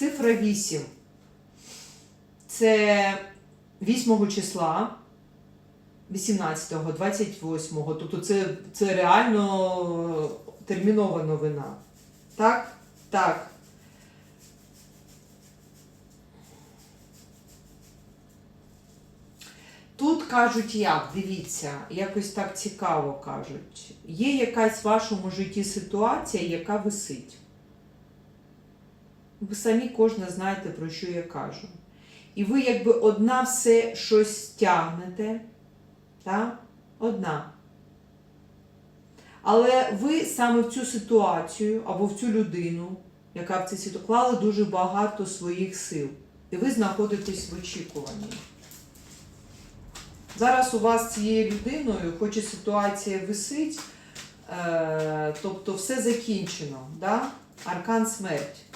Цифра 8. Це 8 числа, 18-го, 28-го. Тобто це, це реально термінова новина. Так? Так. Тут кажуть як, дивіться, якось так цікаво кажуть. Є якась в вашому житті ситуація, яка висить. Ви самі кожна знаєте, про що я кажу. І ви якби одна все щось тягнете, так? Одна. Але ви саме в цю ситуацію або в цю людину, яка в цій ситуації, клали дуже багато своїх сил. І ви знаходитесь в очікуванні. Зараз у вас цією людиною, хоч і ситуація висить, е, тобто все закінчено, да? аркан смерть.